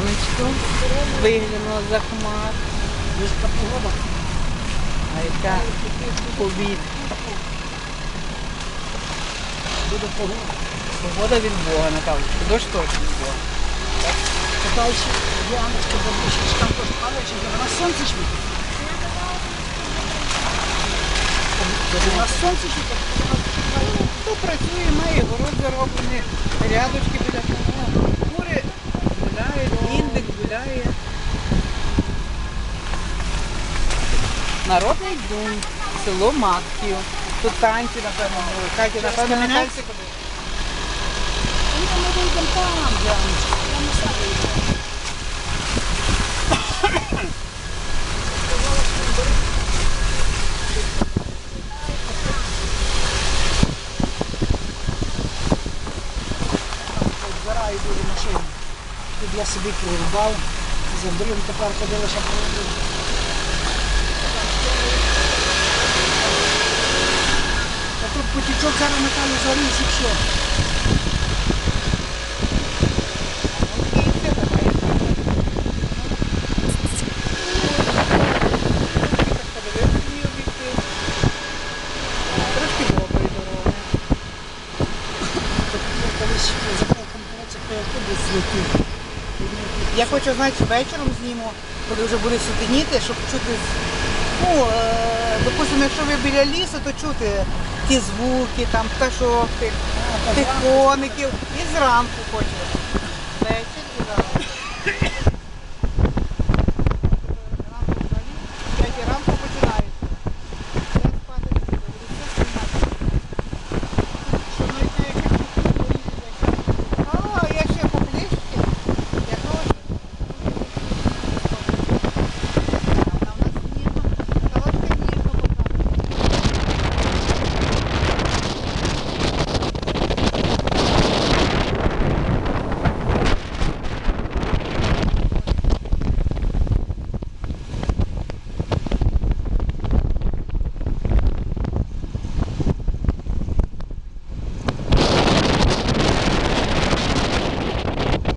сонечко виглянуло за хмар. А яка обід. Буде погода. Погода від Бога, Наталочка. Дощ точно від Бога. Питайся, Яночка, бабуся, чи там теж падає, чи на сонце світить? На сонце світить? Хто працює, має город зароблений, рядочки біля того. Народний дум, село Матків. Тут танці, напевно, були. Катя, напевно, на танці ходить. Ні, ми вийдемо там, Яночка. Я не знаю. Збираю дуже машину. Тут я собі прирубав, забрив, тепер ходилося по А потічок зараз Наталю заріс і все. Трошки доброї дороги. Тут я колись забрав компанець, то автобус злетів. Я хочу, знаєте, вечором зніму, коли вже буде сутеніти, щоб чути, ну, е, допустимо, якщо ви біля лісу, то чути ті звуки, там, пташок, тих коників. І зранку хочеш. Вечір і зранку.